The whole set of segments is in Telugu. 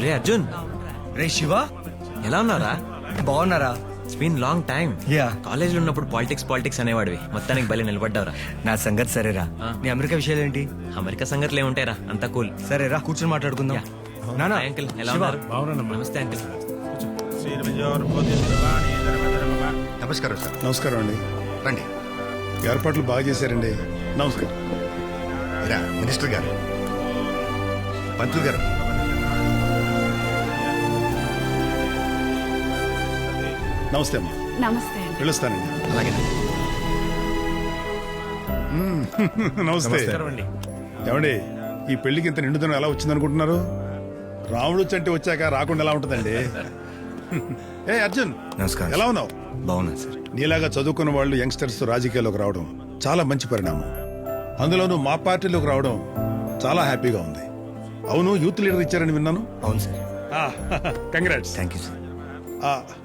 రే అర్జున్. రే శివ? ఎలా ఉన్నారా బాగున్నారా? Been long time Yeah. కాలేజ్లో ఉన్నప్పుడు పాలిటిక్స్ పాలిటిక్స్ అనేవాడివి. మొత్తానికి బలి నిలబడ్డావురా. నా సంగతి సరేరా. నీ అమెరికా విషయాలు ఏంటి? అమెరికా సంగతులు ఏముంటాయిరా? అంతా కూల్. సరేరా కూర్చొని మాట్లాడుకుందాం. నానా అంకిల్ ఎలా ఉన్నారు? నమస్తే అంకిల్ నమస్కారం సార్. నమస్కారం అండి. రండి. ఏర్పాట్లు బాగా చేశారండి. నమస్కారం. రా మినిస్టర్ గారు. పంతులు గారు. నమస్తే అమ్మా. నమస్తే పిలుస్తానండి. అలాగే. నమస్తే. ఏమండి ఈ పెళ్ళికి ఇంత నిండుదనం ఎలా వచ్చిందనుకుంటున్నారు? రాముడు చంటి వచ్చాక రాకుండా ఎలా ఉంటుందండి? ఏ అర్జున్ నమస్కారం. ఎలా ఉన్నావు? బాగున్నా సార్. నీలాగా చదువుకున్న వాళ్ళు యంగ్స్టర్స్ రాజకీయాల్లోకి రావడం చాలా మంచి పరిణామం. అందులోనూ మా పార్టీలోకి రావడం చాలా హ్యాపీగా ఉంది. అవును యూత్ లీడర్ ఇచ్చారని విన్నాను. అవును sir. Congrats. Thank you sir.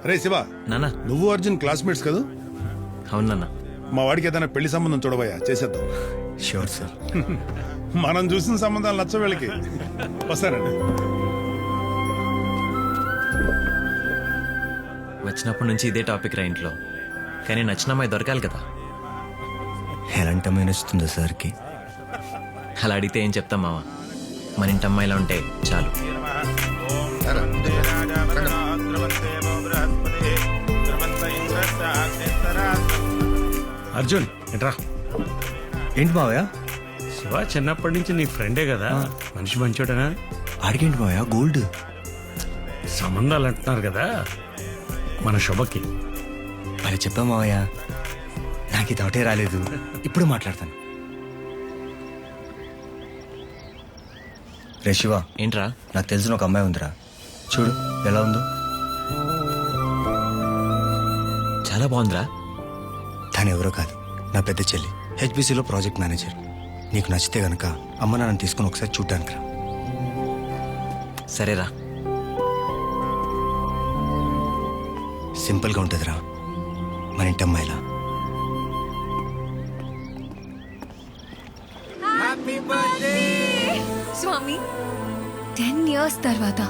రే శివ నానా నువ్వు అర్జున్ క్లాస్మేట్స్ కదా? అవును నాన్న. మా వాడికి ఏదైనా పెళ్ళి సంబంధం చూడబోయా? చేసేద్దాం. షూర్ సార్ మనం చూసిన సంబంధాలు నచ్చ వీళ్ళకి. వస్తారండి వచ్చినప్పటి నుంచి ఇదే టాపిక్ రా ఇంట్లో. కానీ నచ్చిన అమ్మాయి దొరకాలి కదా. ఎలాంటి అమ్మాయి నచ్చుతుందా సార్కి? అలా అడిగితే ఏం చెప్తాం మామ మన ఇంటి అమ్మాయిలా ఉంటే చాలు. అర్జున్ ఎట్రా? ఏంటి మావయ్య? శివ చిన్నప్పటి నుంచి నీ ఫ్రెండే కదా. మనిషి మంచోడనా? ఆడికేంటి మావయ్య? గోల్డ్. సంబంధాలు అంటున్నారు కదా. మన శుభకి. మరి చెప్పా మావయ్య. నాకు ఇది ఒకటే రాలేదు. ఇప్పుడు మాట్లాడతాను. రే శివ ఏంట్రా? నాకు తెలిసిన ఒక అమ్మాయి ఉందిరా. చూడు ఎలా ఉందో. చాలా బాగుందిరా. తను ఎవరో కాదు. నా పెద్ద చెల్లి హెచ్బిసిలో ప్రాజెక్ట్ మేనేజర్ నీకు నచ్చితే గనక అమ్మ నాన్న తీసుకుని ఒకసారి చూడ్డానికి రా. సరేరా. సింపుల్గా ఉంటుందిరా. మన ఇంటి అమ్మాయిలా. స్వామి టెన్ ఇయర్స్ తర్వాత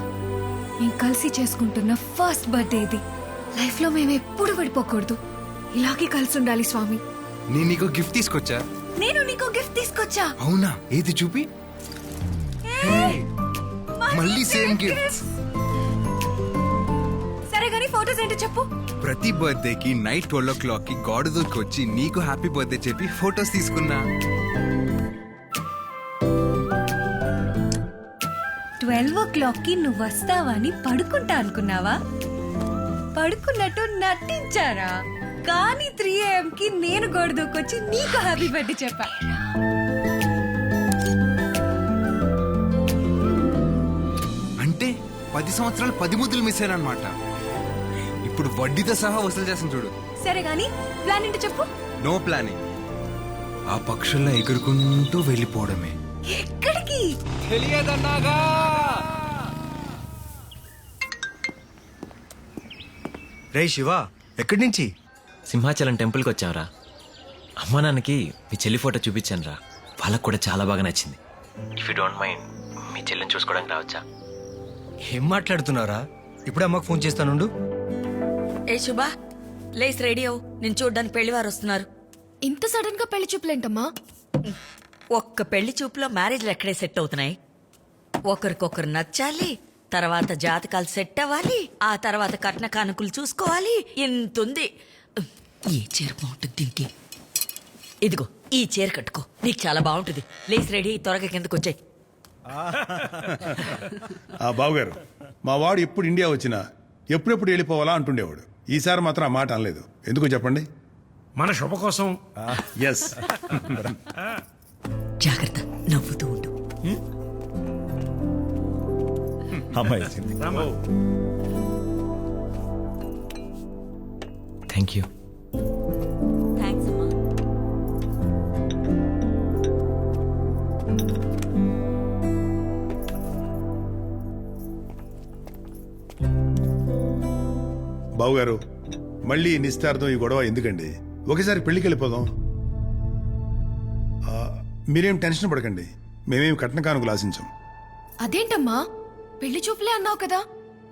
మేము కలిసి చేసుకుంటున్న ఫస్ట్ బర్త్డే ఇది. లైఫ్లో మేము ఎప్పుడు విడిపోకూడదు. ఇలాగే కలిసి ఉండాలి స్వామి. నేను నీకు గిఫ్ట్ తీసుకొచ్చా? నేను నీకు గిఫ్ట్ తీసుకొచ్చా? అవునా? ఏది చూపి? మళ్ళీ సేమ్ గిఫ్ట్ సరే గానీ ఫోటోస్ ఏంటో చెప్పు. ప్రతి బర్త్డేకి నైట్ ట్వెల్వ్ ఓ క్లాక్కి గాడ్ దూకి వచ్చి నీకు హ్యాపీ బర్త్డే చెప్పి ఫొటోస్ తీసుకున్నా. ట్వెల్వ్ ఓ క్లాక్కి నువ్వు వస్తావని పడుకుంటా అనుకున్నావా? పడుకున్నట్టు నటించారా? కానీ త్రీ ఏఎం కి నేను గోడ దూకొచ్చి నీకు హ్యాపీ బర్త్డే చెప్పా. అంటే పది సంవత్సరాలు పది ముద్దులు మిస్ అయ్యానమాట ఇప్పుడు వడ్డీతో సహా వసూలు చేస్తాను చూడు. సరే గానీ ప్లాన్ ఏంటో చెప్పు? నో ప్లానింగ్ ఆ పక్షుల్లో ఎగురుకుంటూ వెళ్ళిపోవడమే. ఎక్కడికి? తెలియదన్నాగా! రే శివ ఎక్కడి నుంచి? సింహాచలం టెంపుల్కి వచ్చావురా అమ్మా నాన్నకి మీ చెల్లి ఫోటో చూపించాను రా వాళ్ళకు కూడా చాలా బాగా నచ్చింది. ఇఫ్ యూ డోంట్ మైండ్ మీ చెల్లిని చూసుకోవడానికి రావచ్చా? ఏం మాట్లాడుతున్నారా ఇప్పుడే అమ్మకు ఫోన్ చేస్తానుండు. ఏ శుభా లేస్ రెడీ అవు నేను చూడ్డానికి పెళ్ళివారు వస్తున్నారు. ఇంత సడన్గా పెళ్ళి చూపులేంటమ్మా? ఒక్క పెళ్ళి చూపులో మ్యారేజ్లు ఎక్కడే సెట్ అవుతున్నాయి? ఒకరికొకరు నచ్చాలి తర్వాత జాతకాలు సెట్ అవ్వాలి ఆ తర్వాత కట్న కానుకలు చూసుకోవాలి. ఇంతుంది. ఈ చీర బాగుంటుంది దీనికి. ఇదిగో ఈ చీర కట్టుకో. నీకు చాలా బాగుంటుంది. లేస్ రెడీ త్వరగా కిందకు వచ్చాయి. ఆ బావగారు మా వాడు ఎప్పుడు ఇండియా వచ్చినా ఎప్పుడెప్పుడు వెళ్ళిపోవాలా అంటుండేవాడు. ఈసారి మాత్రం ఆ మాట అనలేదు. ఎందుకు చెప్పండి? మన శుభ కోసం. ఎస్ జాగ్రత్త నవ్వుతూ ఉండు. థ్యాంక్ యూ బావగారు మళ్ళీ ఈ నిస్తార్థం ఈ గొడవ ఎందుకండి? ఒకసారి పెళ్ళికి వెళ్ళిపోదాం మీరేం టెన్షన్ పడకండి. మేమేం కట్న కానుకలు ఆశించాం. అదేంటమ్మా? పెళ్ళి చూపులే అన్నావు కదా?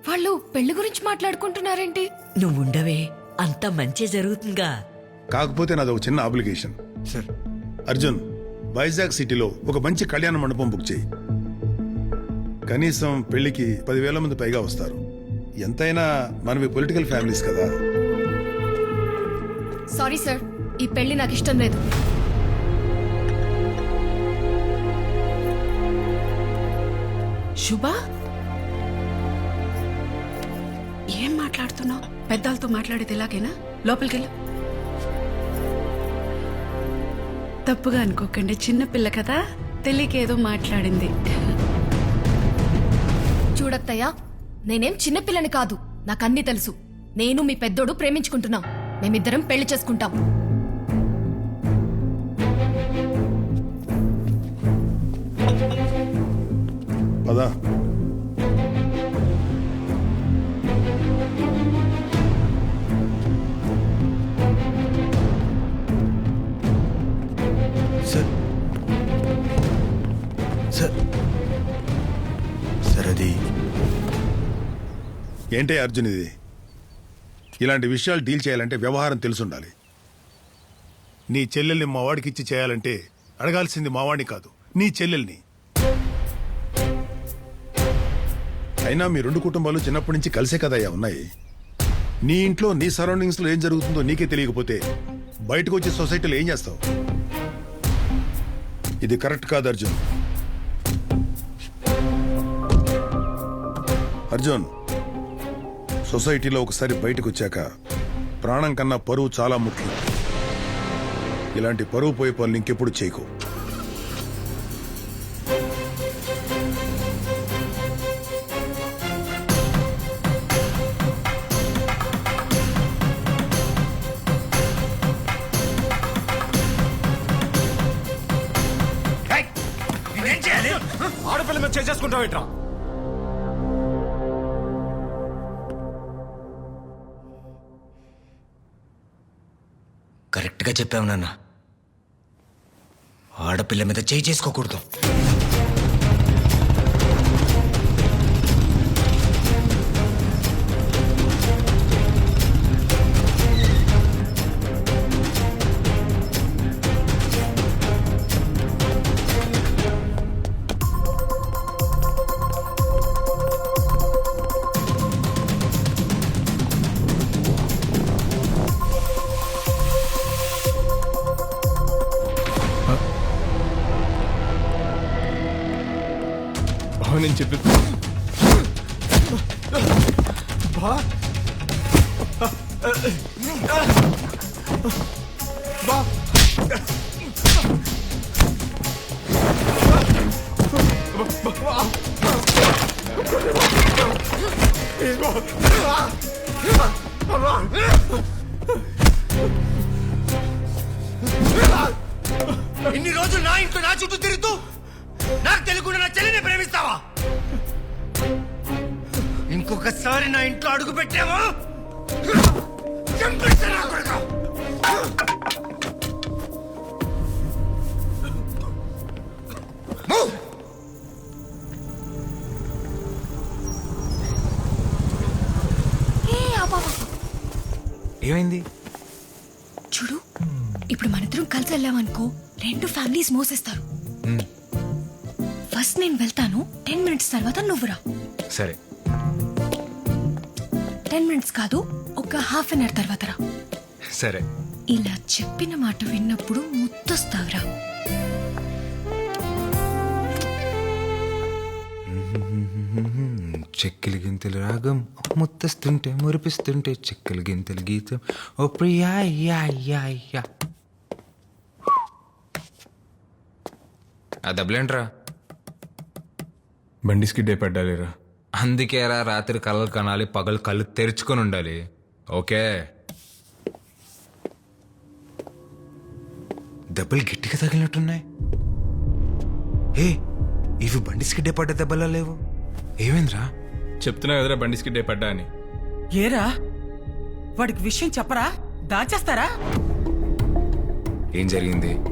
వాళ్ళు పెళ్ళి గురించి మాట్లాడుకుంటున్నారేంటి? నువ్వుండవే అంత మంచి జరుగుతుందిగా. కాకపోతే నాది ఒక చిన్న అప్లికేషన్. సార్. అర్జున్ వైజాగ్ సిటీలో ఒక మంచి కళ్యాణ మండపం బుక్ చేయి. కనీసం పెళ్ళికి పదివేల మంది పైగా వస్తారు. ఎంతైనా మనవి పొలిటికల్ ఫ్యామిలీస్ కదా. సారీ సార్ ఈ పెళ్ళి నాకు ఇష్టం లేదు. శుభ? ఏం మాట్లాడుతున్నావు? పెద్దలతో మాట్లాడేది ఎలాగైనా లోపలికెళ్ళు. తప్పుగా అనుకోకండి. చిన్న పిల్ల కదా. తెలియక ఏదో మాట్లాడింది. చూడత్తయ్యా నేనేం చిన్నపిల్లని కాదు. నాకన్నీ తెలుసు. నేను మీ పెద్దోడు ప్రేమించుకుంటున్నాం. మేమిద్దరం పెళ్ళి చేసుకుంటాం. పదా. ఏంటే అర్జున్ ఇది? ఇలాంటి విషయాలు డీల్ చేయాలంటే వ్యవహారం తెలుసుండాలి. నీ చెల్లెల్ని మావాడికి ఇచ్చి చేయాలంటే అడగాల్సింది మావాడిని కాదు నీ చెల్లెల్ని. అయినా మీ రెండు కుటుంబాలు చిన్నప్పటి నుంచి కలిసే కదయ్యా ఉన్నాయి. నీ ఇంట్లో నీ సరౌండింగ్స్లో ఏం జరుగుతుందో నీకే తెలియకపోతే బయటకు వచ్చే సొసైటీలో ఏం చేస్తావు? ఇది కరెక్ట్ కాదు అర్జున్. అర్జున్. సొసైటీలో ఒకసారి బయటకు వచ్చాక ప్రాణం కన్నా పరువు చాలా ముఖ్యం. ఇలాంటి పరువు పోయే పనులు ఇంకెప్పుడు చేయకు. ఆడపిల్ల మీద చేసేసుకుంటావు కరెక్ట్గా చెప్పావు నాన్న. ఆడపిల్ల మీద చేయి చేసుకోకూడదు. అని చెప్పి ఇన్ని రోజులు నా ఇంట్లో నా చుట్టూ తిరుగుతూ నాకు తెలియకుండా నా చెల్లిని ఇంకొకసారి నా ఇంట్లో అడుగు పెట్టావా! ఏమైంది? చూడు ఇప్పుడు మనిద్దరం కలిసి వెళ్ళామనుకో రెండు ఫ్యామిలీస్ మోసేస్తారు. ఫస్ట్ నేను వెళ్తాను టెన్ మినిట్స్ తర్వాత నువ్వు రా. సరే. ఒక హాఫ్ అన్ అవర్ తర్వాత రా. సరే. ఇలా చెప్పిన మాట విన్నప్పుడు ముద్దొస్తావురా. చెక్కలు గింతలు రాగం ముత్తస్తుంటే మురిపిస్తుంటే చెక్కలు గింతలు గీతం. ఓ ప్రియా యా యా యా. ఆ డబ్బులేంట్రా? బండిస్కి డే పడ్డాలేరా అందుకేరా రాత్రి కళ్ళు కనాలి పగలు కళ్ళు తెరుచుకొని ఉండాలి. ఓకే? దెబ్బలు గట్టిగా తగిలినట్టున్నాయి. ఏ ఇవి బండిస్కి డే పడ్డ దెబ్బలా లేవు? ఏమైందిరా? చెప్తున్నా కదరా బండిస్కి డే పడ్డా అని. ఏరా? వాడికి విషయం చెప్పరా? దాచేస్తారా? ఏం జరిగింది?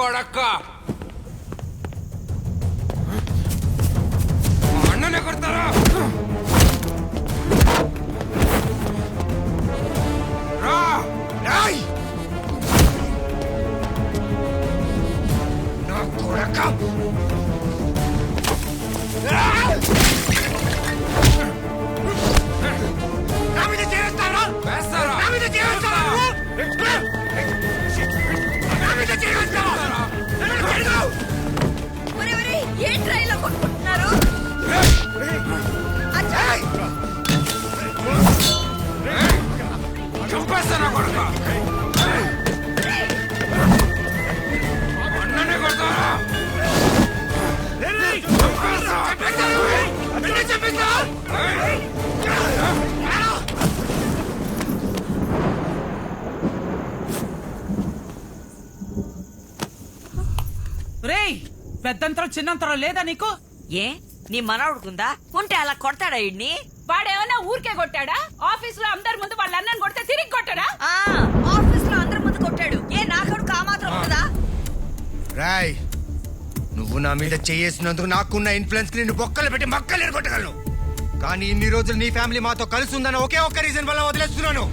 బయటికి చిన్నంతరం లేదా నీకు? ఏ? నీ మనవడుకుందా? ఉంటే అలా కొడతాడా ఇడ్ని వాడేమన్నా ఊరికే కొట్టాడా? ఆఫీస్లో అందరి ముందు వాళ్ళ అన్నని కొడితే తిరిగి కొట్టాడా? ఆ ఆఫీస్లో అందరి ముందు కొట్టాడు. ఏ నా కొడుకు ఆ మాత్రం ఉంటుందా? రాయ్ నువ్వు నా మీద చేసినందుకు నాకున్న ఇన్ఫ్లుయెన్స్ నిన్ను బొక్కలు పెట్టి మక్కలు ఎరగొట్టగలను. కానీ ఇన్ని రోజులు నీ ఫ్యామిలీ మాతో కలిసి ఉందన్న ఒకే ఒక్క రీజన్ వల్ల వదిలేస్తున్నాను.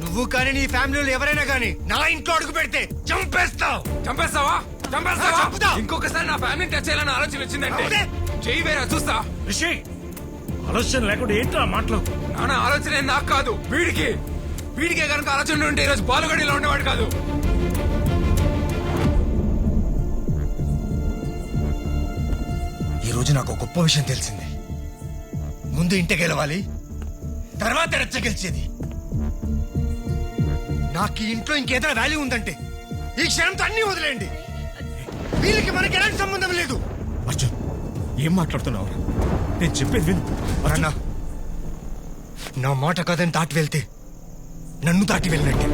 నువ్వు కానీ నీ ఫ్యామిలీలో ఎవరైనా కానీ నా ఇంట్లో అడుగు పెడితే చంపేస్తావు. చంపేస్తావా. ఇంకొకసారి నా ఫ్యామిలీ టచ్ చేయాలని ఆలోచన వచ్చిందంటే వేరా చూస్తా. రిషి ఆలోచన లేకుండా ఏంట్రా మాటలు? నాన్న ఆలోచన ఏం నాకు కాదు వీడికి. వీడికే కనుక ఆలోచన ఉంటే ఈరోజు బాలుగడిలో ఉండేవాడు కాదు. ఈ రోజు నాకు గొప్ప విషయం తెలిసింది. ముందు ఇంటి గెలవాలి తర్వాత రెచ్చ గెలిచేది. నాకు ఈ ఇంట్లో ఇంకేదైనా వాల్యూ ఉందంటే ఈ క్షణంతో అన్ని వదిలేయండి. వీళ్ళకి మనకి ఎలాంటి సంబంధం లేదు. అర్జున్ ఏం మాట్లాడుతున్నావు? నేను చెప్పేది విను. అన్నా నా మాట కదని దాటి వెళ్తే నన్ను దాటి వెళ్ళినట్టే.